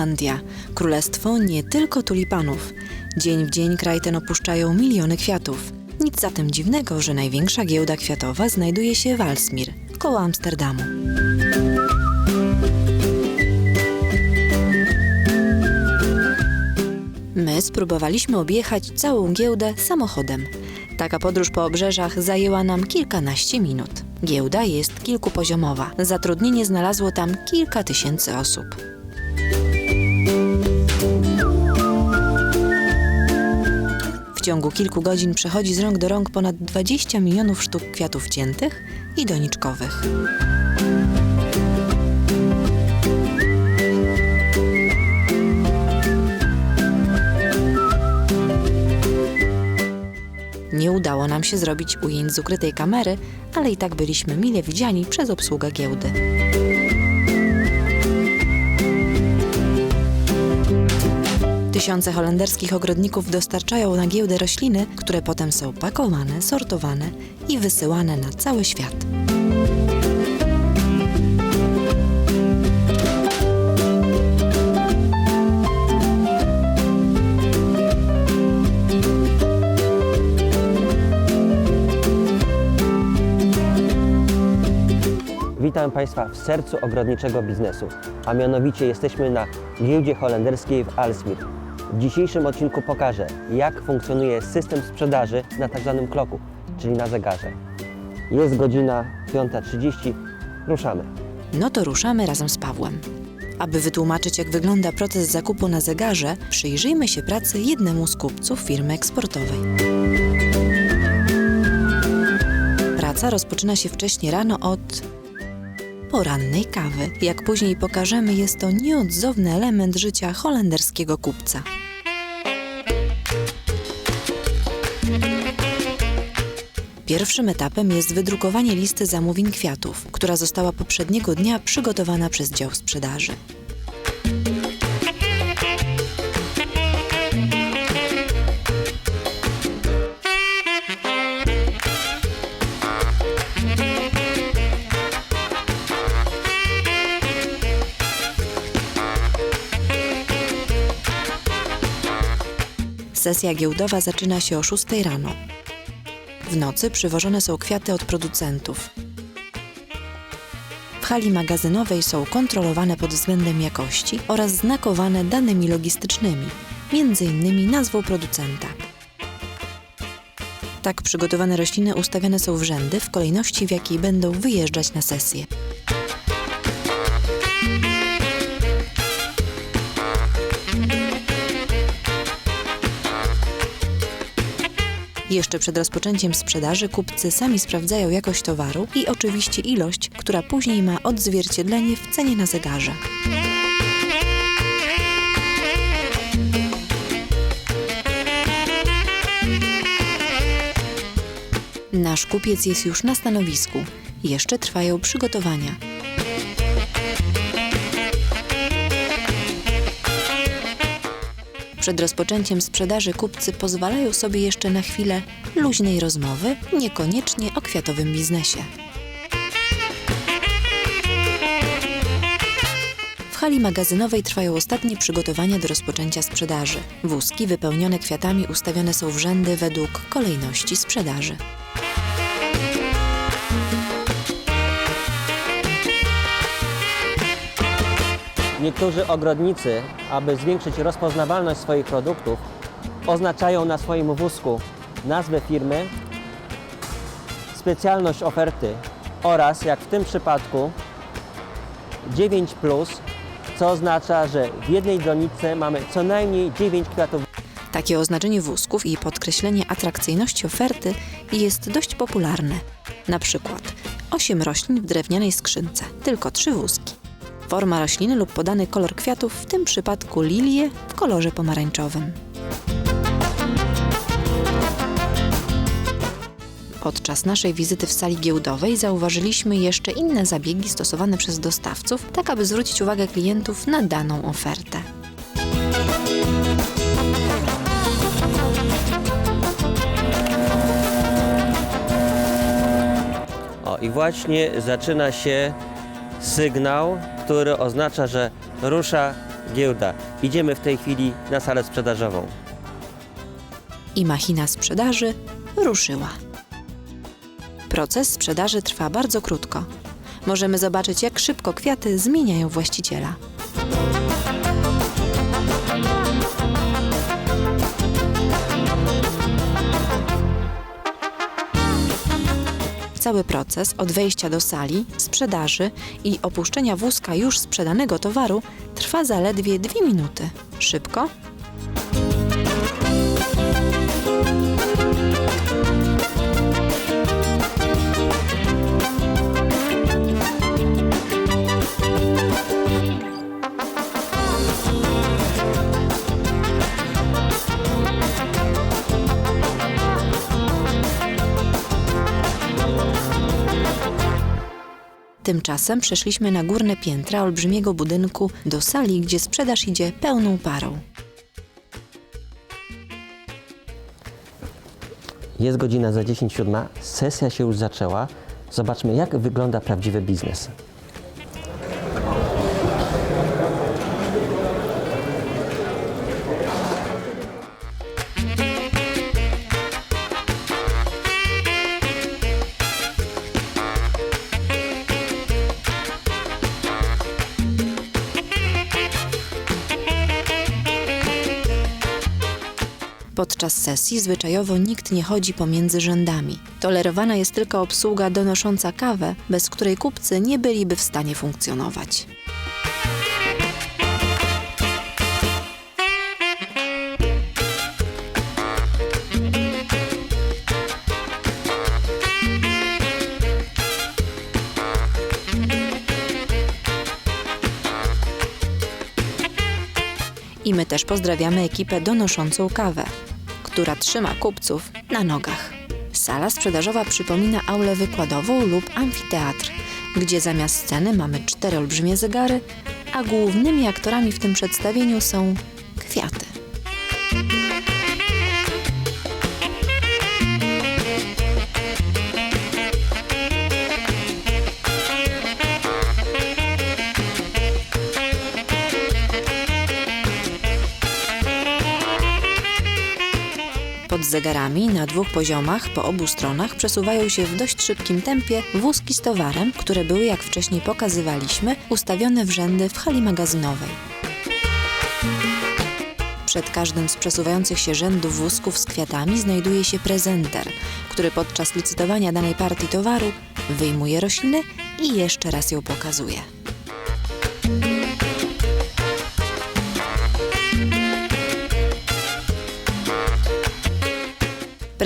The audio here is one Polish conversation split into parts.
Holandia, królestwo nie tylko tulipanów. Dzień w dzień kraj ten opuszczają miliony kwiatów. Nic zatem dziwnego, że największa giełda kwiatowa znajduje się w Alsmir, koło Amsterdamu. My spróbowaliśmy objechać całą giełdę samochodem. Taka podróż po obrzeżach zajęła nam kilkanaście minut. Giełda jest kilkupoziomowa. Zatrudnienie znalazło tam kilka tysięcy osób. Ciągu kilku godzin przechodzi z rąk do rąk ponad 20 milionów sztuk kwiatów ciętych i doniczkowych. Nie udało nam się zrobić ujęć z ukrytej kamery, ale i tak byliśmy mile widziani przez obsługę giełdy. Tysiące holenderskich ogrodników dostarczają na giełdę rośliny, które potem są pakowane, sortowane i wysyłane na cały świat. Witam Państwa w sercu ogrodniczego biznesu, a mianowicie jesteśmy na giełdzie holenderskiej w Alsmir. W dzisiejszym odcinku pokażę, jak funkcjonuje system sprzedaży na tzw. kloku, czyli na zegarze. Jest godzina 5.30, ruszamy. No to ruszamy razem z Pawłem. Aby wytłumaczyć, jak wygląda proces zakupu na zegarze, przyjrzyjmy się pracy jednemu z kupców firmy eksportowej. Praca rozpoczyna się wcześnie rano od porannej kawy. Jak później pokażemy, jest to nieodzowny element życia holenderskiego kupca. Pierwszym etapem jest wydrukowanie listy zamówień kwiatów, która została poprzedniego dnia przygotowana przez dział sprzedaży. Sesja giełdowa zaczyna się o 6 rano. W nocy przywożone są kwiaty od producentów. W hali magazynowej są kontrolowane pod względem jakości oraz znakowane danymi logistycznymi, m.in. nazwą producenta. Tak przygotowane rośliny ustawiane są w rzędy w kolejności, w jakiej będą wyjeżdżać na sesję. Jeszcze przed rozpoczęciem sprzedaży kupcy sami sprawdzają jakość towaru i oczywiście ilość, która później ma odzwierciedlenie w cenie na zegarze. Nasz kupiec jest już na stanowisku. Jeszcze trwają przygotowania. Przed rozpoczęciem sprzedaży kupcy pozwalają sobie jeszcze na chwilę luźnej rozmowy, niekoniecznie o kwiatowym biznesie. W hali magazynowej trwają ostatnie przygotowania do rozpoczęcia sprzedaży. Wózki wypełnione kwiatami ustawione są w rzędy według kolejności sprzedaży. Niektórzy ogrodnicy, aby zwiększyć rozpoznawalność swoich produktów, oznaczają na swoim wózku nazwę firmy, specjalność oferty oraz, jak w tym przypadku, 9, co oznacza, że w jednej donicy mamy co najmniej 9 kwiatów Takie oznaczenie wózków i podkreślenie atrakcyjności oferty jest dość popularne. Na przykład 8 roślin w drewnianej skrzynce, tylko 3 wózki. Forma rośliny lub podany kolor kwiatów, w tym przypadku lilie w kolorze pomarańczowym. Podczas naszej wizyty w sali giełdowej zauważyliśmy jeszcze inne zabiegi stosowane przez dostawców, tak aby zwrócić uwagę klientów na daną ofertę. O, i właśnie zaczyna się sygnał, który oznacza, że rusza giełda. Idziemy w tej chwili na salę sprzedażową. I machina sprzedaży ruszyła. Proces sprzedaży trwa bardzo krótko. Możemy zobaczyć, jak szybko kwiaty zmieniają właściciela. Cały proces od wejścia do sali, sprzedaży i opuszczenia wózka już sprzedanego towaru trwa zaledwie dwie minuty. Szybko? Tymczasem przeszliśmy na górne piętra olbrzymiego budynku do sali, gdzie sprzedaż idzie pełną parą. Jest godzina za 10.07, sesja się już zaczęła. Zobaczmy, jak wygląda prawdziwy biznes. Podczas sesji zwyczajowo nikt nie chodzi pomiędzy rzędami. Tolerowana jest tylko obsługa donosząca kawę, bez której kupcy nie byliby w stanie funkcjonować. I my też pozdrawiamy ekipę donoszącą kawę, która trzyma kupców na nogach. Sala sprzedażowa przypomina aulę wykładową lub amfiteatr, gdzie zamiast sceny mamy cztery olbrzymie zegary, a głównymi aktorami w tym przedstawieniu są kwiaty. Zegarami na dwóch poziomach po obu stronach przesuwają się w dość szybkim tempie wózki z towarem, które były, jak wcześniej pokazywaliśmy, ustawione w rzędy w hali magazynowej. Przed każdym z przesuwających się rzędów wózków z kwiatami znajduje się prezenter, który podczas licytowania danej partii towaru wyjmuje roślinę i jeszcze raz ją pokazuje.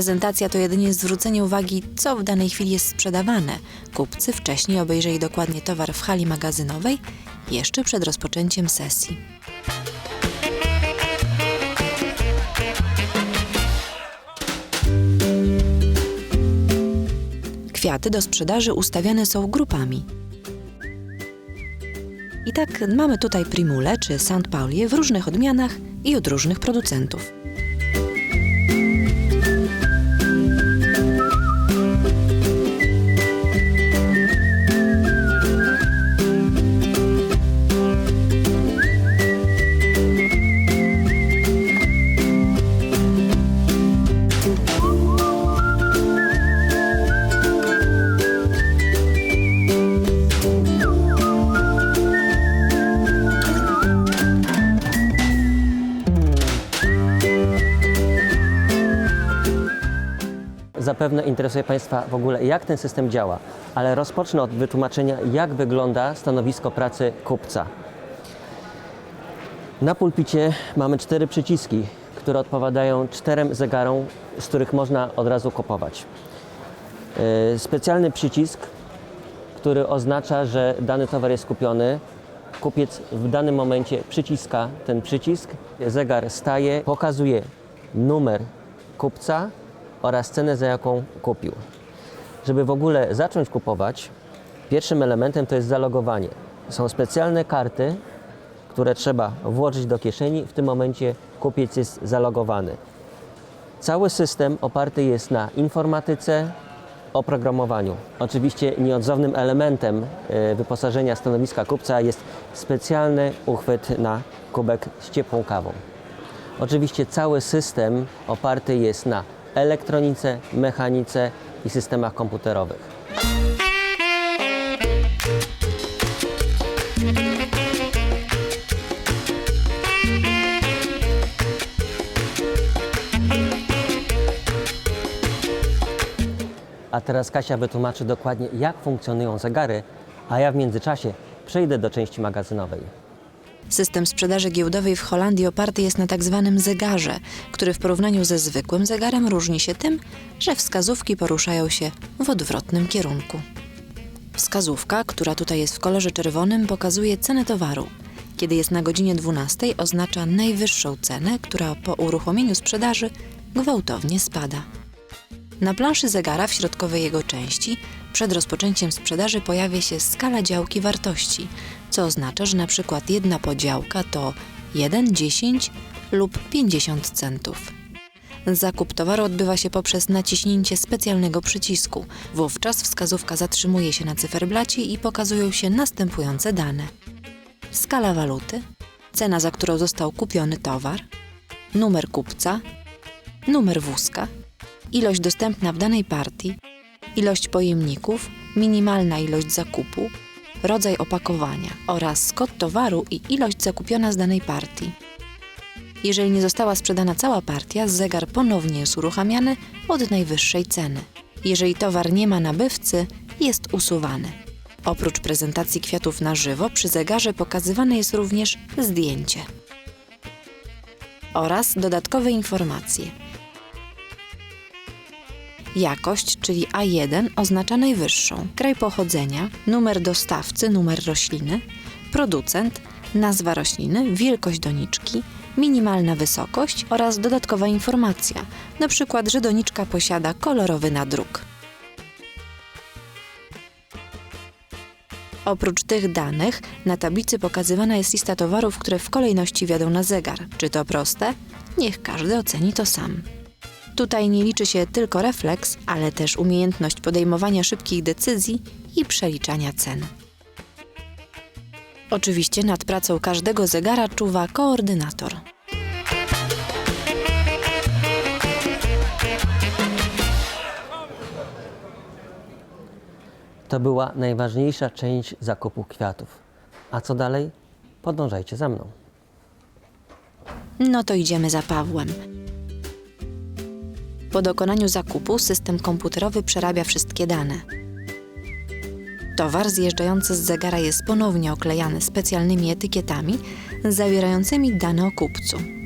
Prezentacja to jedynie zwrócenie uwagi, co w danej chwili jest sprzedawane. Kupcy wcześniej obejrzeli dokładnie towar w hali magazynowej jeszcze przed rozpoczęciem sesji. Kwiaty do sprzedaży ustawiane są grupami. I tak mamy tutaj primule czy St. Paulie w różnych odmianach i od różnych producentów. Zapewne interesuje Państwa w ogóle, jak ten system działa, ale rozpocznę od wytłumaczenia, jak wygląda stanowisko pracy kupca. Na pulpicie mamy cztery przyciski, które odpowiadają czterem zegarom, z których można od razu kupować. Yy, Specjalny przycisk, który oznacza, że dany towar jest kupiony. Kupiec w danym momencie przyciska ten przycisk, zegar staje, pokazuje numer kupca oraz cenę, za jaką kupił. Żeby w ogóle zacząć kupować, pierwszym elementem to jest zalogowanie. Są specjalne karty, które trzeba włożyć do kieszeni. W tym momencie kupiec jest zalogowany. Cały system oparty jest na informatyce, oprogramowaniu. Oczywiście nieodzownym elementem e, wyposażenia stanowiska kupca jest specjalny uchwyt na kubek z ciepłą kawą. Oczywiście cały system oparty jest na elektronice, mechanice i systemach komputerowych. A teraz Kasia wytłumaczy dokładnie, jak funkcjonują zegary, a ja w międzyczasie przejdę do części magazynowej. System sprzedaży giełdowej w Holandii oparty jest na tak zwanym zegarze, który w porównaniu ze zwykłym zegarem różni się tym, że wskazówki poruszają się w odwrotnym kierunku. Wskazówka, która tutaj jest w kolorze czerwonym, pokazuje cenę towaru. Kiedy jest na godzinie 12, oznacza najwyższą cenę, która po uruchomieniu sprzedaży gwałtownie spada. Na planszy zegara w środkowej jego części przed rozpoczęciem sprzedaży pojawia się skala działki wartości, co oznacza, że na przykład jedna podziałka to 1, 10 lub 50 centów. Zakup towaru odbywa się poprzez naciśnięcie specjalnego przycisku. Wówczas wskazówka zatrzymuje się na cyferblacie i pokazują się następujące dane: skala waluty, cena, za którą został kupiony towar, numer kupca, numer wózka, ilość dostępna w danej partii, ilość pojemników, minimalna ilość zakupu, rodzaj opakowania oraz kod towaru i ilość zakupiona z danej partii. Jeżeli nie została sprzedana cała partia, zegar ponownie jest uruchamiany od najwyższej ceny. Jeżeli towar nie ma nabywcy, jest usuwany. Oprócz prezentacji kwiatów na żywo, przy zegarze pokazywane jest również zdjęcie oraz dodatkowe informacje. Jakość, czyli A1, oznacza najwyższą, kraj pochodzenia, numer dostawcy, numer rośliny, producent, nazwa rośliny, wielkość doniczki, minimalna wysokość oraz dodatkowa informacja, przykład, że doniczka posiada kolorowy nadruk. Oprócz tych danych, na tablicy pokazywana jest lista towarów, które w kolejności wiodą na zegar. Czy to proste? Niech każdy oceni to sam. Tutaj nie liczy się tylko refleks, ale też umiejętność podejmowania szybkich decyzji i przeliczania cen. Oczywiście nad pracą każdego zegara czuwa koordynator. To była najważniejsza część zakupu kwiatów. A co dalej? Podążajcie za mną. No to idziemy za Pawłem. Po dokonaniu zakupu system komputerowy przerabia wszystkie dane. Towar zjeżdżający z zegara jest ponownie oklejany specjalnymi etykietami zawierającymi dane o kupcu.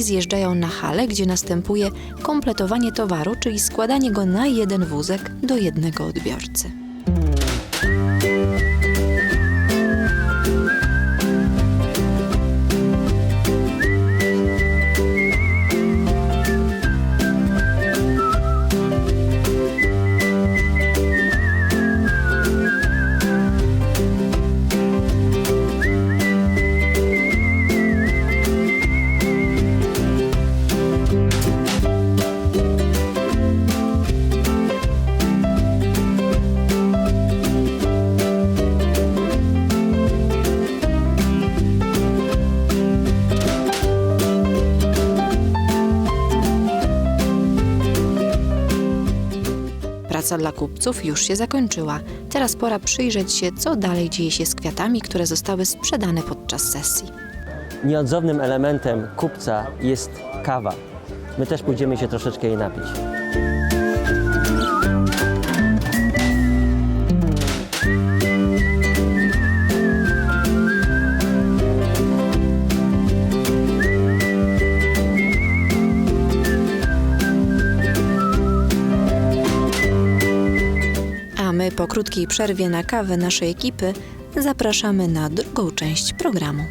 Zjeżdżają na halę, gdzie następuje kompletowanie towaru, czyli składanie go na jeden wózek do jednego odbiorcy. Dla kupców już się zakończyła. Teraz pora przyjrzeć się, co dalej dzieje się z kwiatami, które zostały sprzedane podczas sesji. Nieodzownym elementem kupca jest kawa. My też pójdziemy się troszeczkę jej napić. Po krótkiej przerwie na kawę naszej ekipy zapraszamy na drugą część programu.